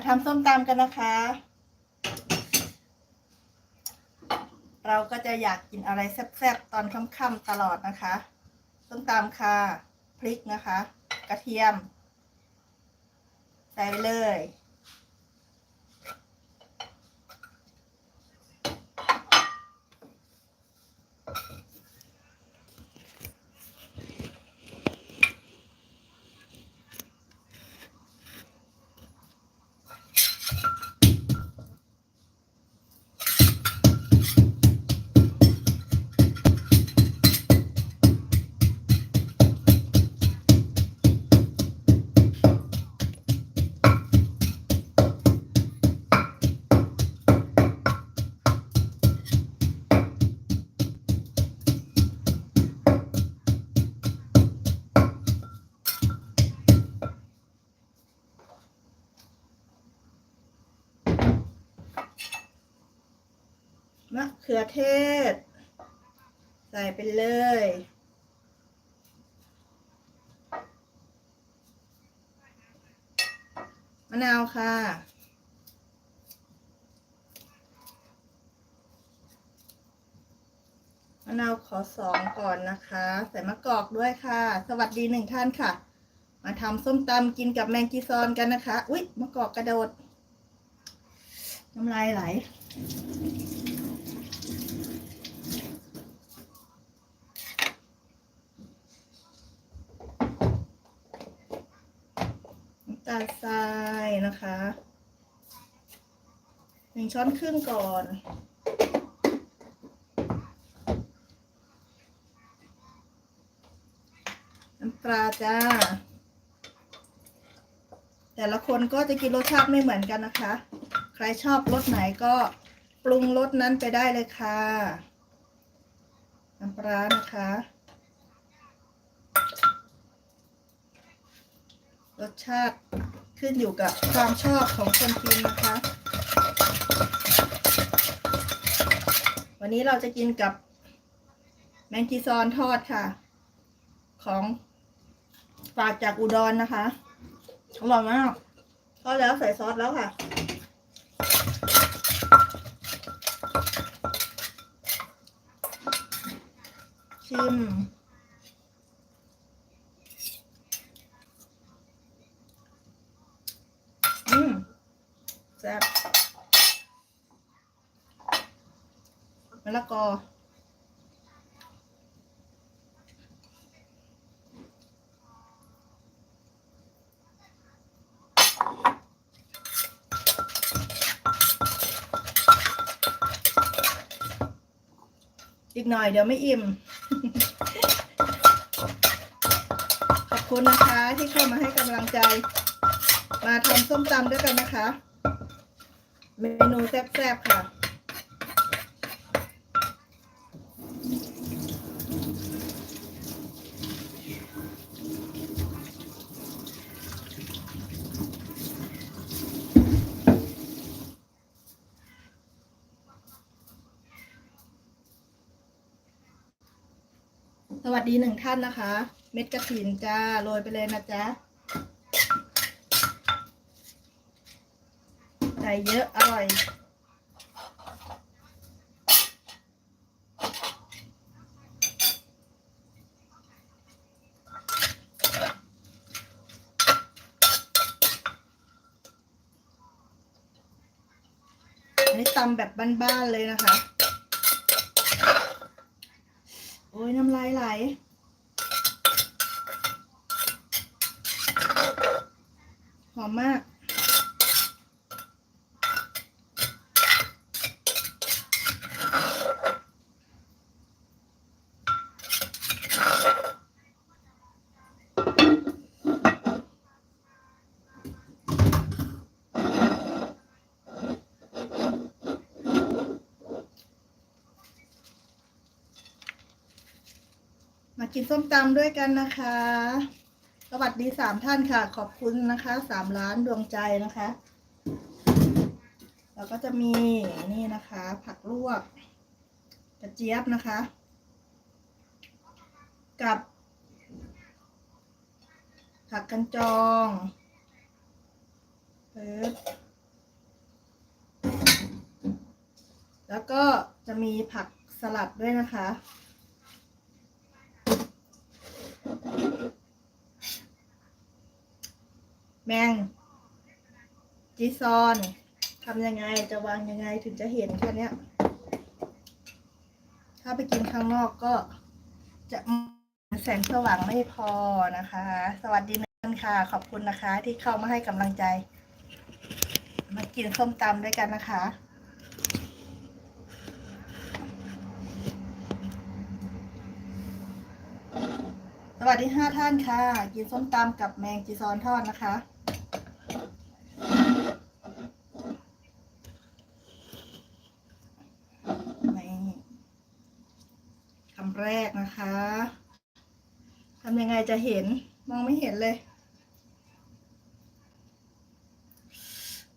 มาทำส้มตำกันนะคะ เราก็จะอยากกินอะไรแซ่บๆ ตอนค่ำๆตลอดนะคะ ส้มตำค่ะ พริกนะคะ กระเทียม ใส่ไปเลย มะเขือเทศ ใส่ไปเลย มะนาวค่ะมะนาวขอสองก่อนนะคะ ใส่มะกอกด้วยค่ะ สวัสดีหนึ่งท่านค่ะ มาทำส้มตำกินกับแมงกีซอนกันนะคะ อุ๊ยมะกอกกระโดด น้ำลายไหล น้ำตาลทรายนะคะหนึ่งช้อนครึ่งก่อนน้ำปลาจ้า แต่ละคนก็จะกินรสชาติไม่เหมือนกันนะคะ ใครชอบรสไหนก็ปรุงรสนั้นไปได้เลยค่ะ น้ำปลานะคะรสชาติขึ้นอยู่กับความชอบของคนกินนะคะ วันนี้เราจะกินกับแมงกีซอนทอดค่ะ ของฝากจากอุดรนนะคะ อร่อยมากทอดแล้วใส่ซอสแล้วค่ะ ชิม อืมแซ่บมะละกออีกหน่อยเดี๋ยวไม่อิ่ม คุณนะคะที่เข้ามาให้กำลังใจ มาทำส้มตำด้วยกันนะคะ เมนูแซ่บๆค่ะ ดีหนึ่งท่านนะคะ เม็ดกระถินจ้าโรยไปเลยนะจ๊ะใส่เยอะอร่อยอันนี้ตำแบบบ้านๆเลยนะคะ โอ้ยน้ำลายไหลหอมมาก กินส้มตำด้วยกันนะคะ สวัสดีสามท่านค่ะ ขอบคุณนะคะสามล้านดวงใจนะคะ แล้วก็จะมีนี่นะคะ ผักลวกกระเจี๊ยบนะคะ กับ ผักกันจองปึ๊บแล้วก็จะมีผักสลัดด้วยนะคะ แมงจีซอนทำยังไงจะวางยังไงถึงจะเห็นแค่เนี้ยถ้าไปกินข้างนอกก็จะแสงสว่างไม่พอนะคะ สวัสดีนันค่ะ ขอบคุณนะคะ ที่เข้ามาให้กำลังใจ มากินส้มตำด้วยกันนะคะ วัสดีห้าท่านค่ะ กินส้มตำกับแมงจีซอนทอดนะคะ นี่คำแรกนะคะทำยังไงจะเห็นมองไม่เห็นเลย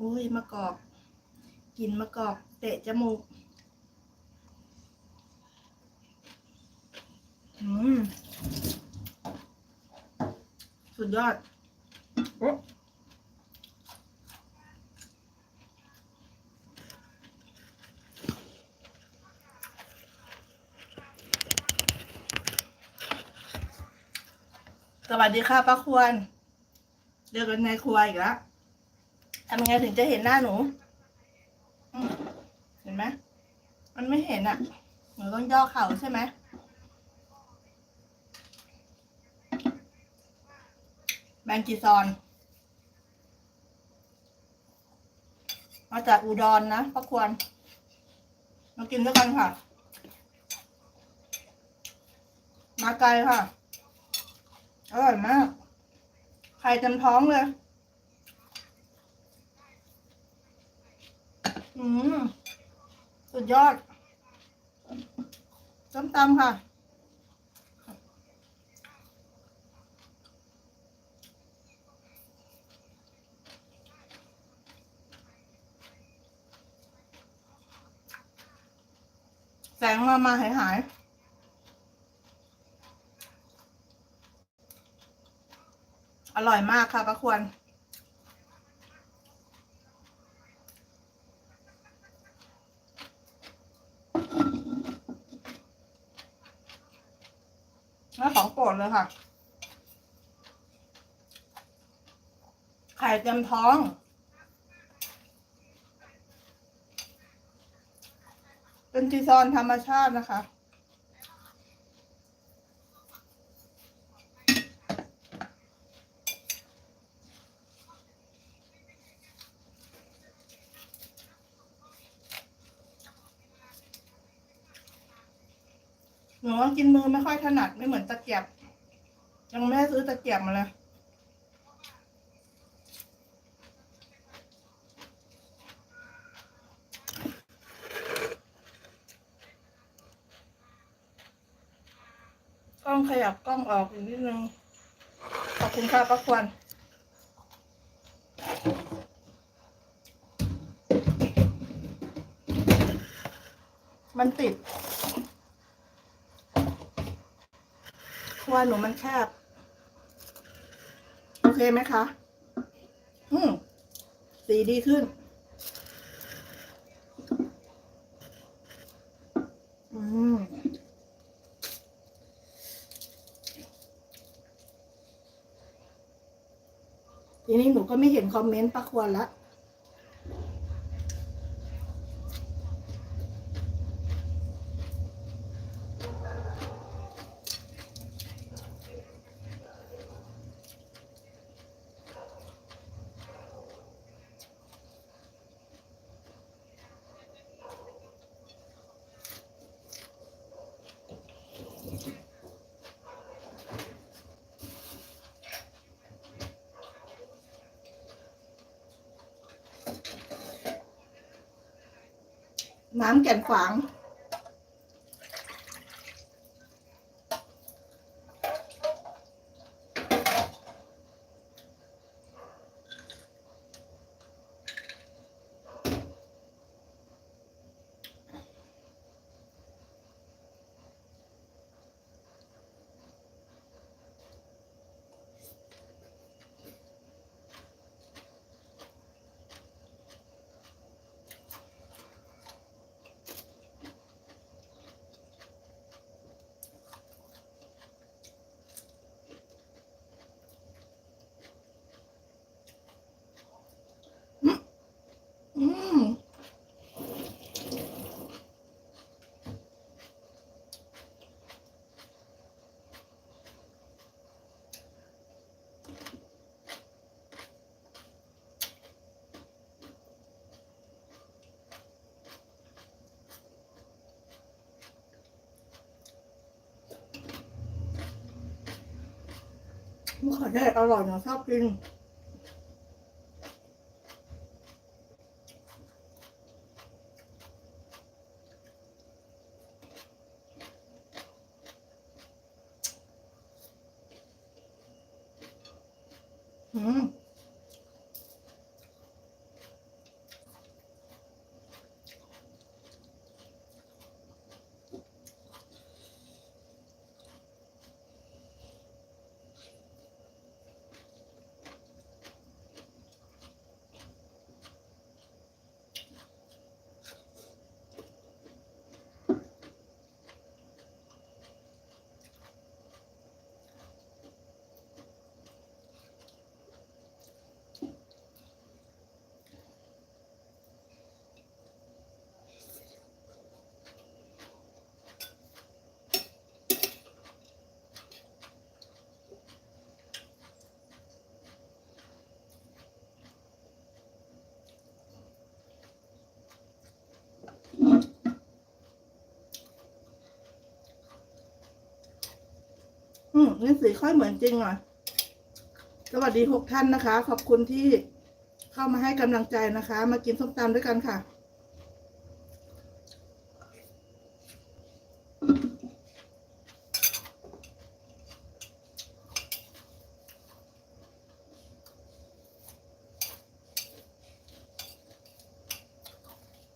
อุ้ยมะกอกกลินมะกอก เตะจมูก อืม สุดยอดโอ๊ะสวัสดีค่ะป้าควรเจอกันในครัวอีกแล้วทำยังไงถึงจะเห็นหน้าหนูเห็นไหมมันไม่เห็นอะ่ะ หนูต้องย่อเข่าใช่ไหม แมงจีซอนมาจากอุดรนนะป้าควรมากินด้วยกันค่ะ มาไกลค่ะ อร่อยมาก ไข่เต็มท้องเลย อืม สุดยอดส้มตำค่ะ แสงมามาหายหายอร่อยมากค่ะป้าควร แล้วของโปรดเลยค่ะ ไข่เต็มท้อง เป็น จีซอนธรรมชาตินะคะ หนูว่ากินมือไม่ค่อยถนัดไม่เหมือนตะเกียบ ยังไม่ได้ซื้อตะเกียบมาเลย ล้องขยับกล้องออกอีกนิดนึง ขอบคุณค่ะป้าควรมันติดครัวหนูมันแคบ โอเคไหมคะ อืมสีดีขึ้น อืม ทีนี้หนูก็ไม่เห็นคอมเมนต์ป้าควรละ น้ำแก่นขวาง ขอได้อร่อยนะชอบกิน อื อืมนี่สีค่อยเหมือนจริงอะสวัสดีหกท่านนะคะ ขอบคุณที่เข้ามาให้กำลังใจนะคะ มากินส้มตำด้วยกันค่ะ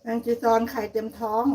แมงจีซอนไข่เต็มท้อง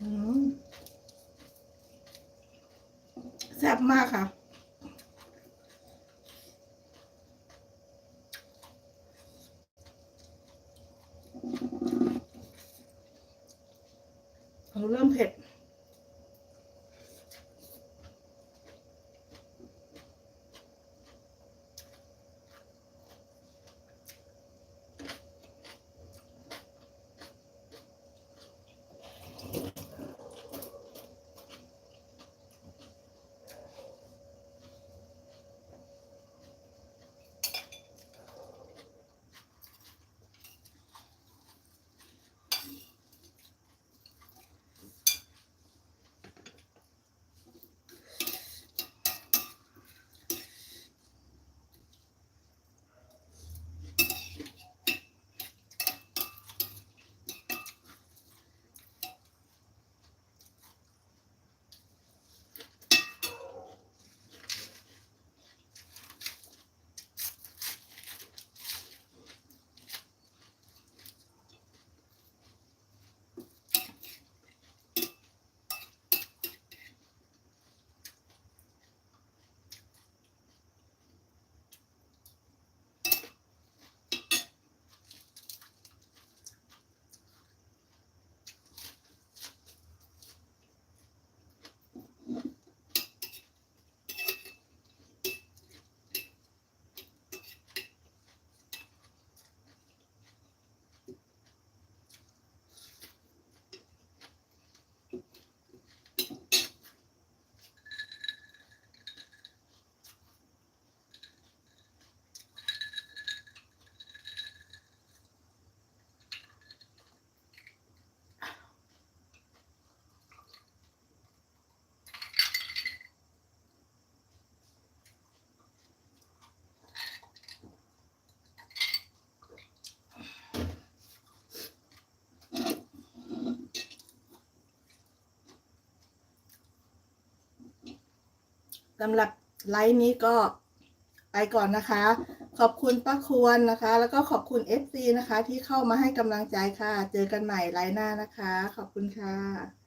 อืมแซ่บมากค่ะเอาเริ่มเผ็ด สำหรับไลฟ์นี้ก็ไปก่อนนะคะ ขอบคุณป้าควรนะคะ แล้วก็ขอบคุณ FC นะคะ ที่เข้ามาให้กำลังใจค่ะ เจอกันใหม่ไลฟ์หน้านะคะ ขอบคุณค่ะ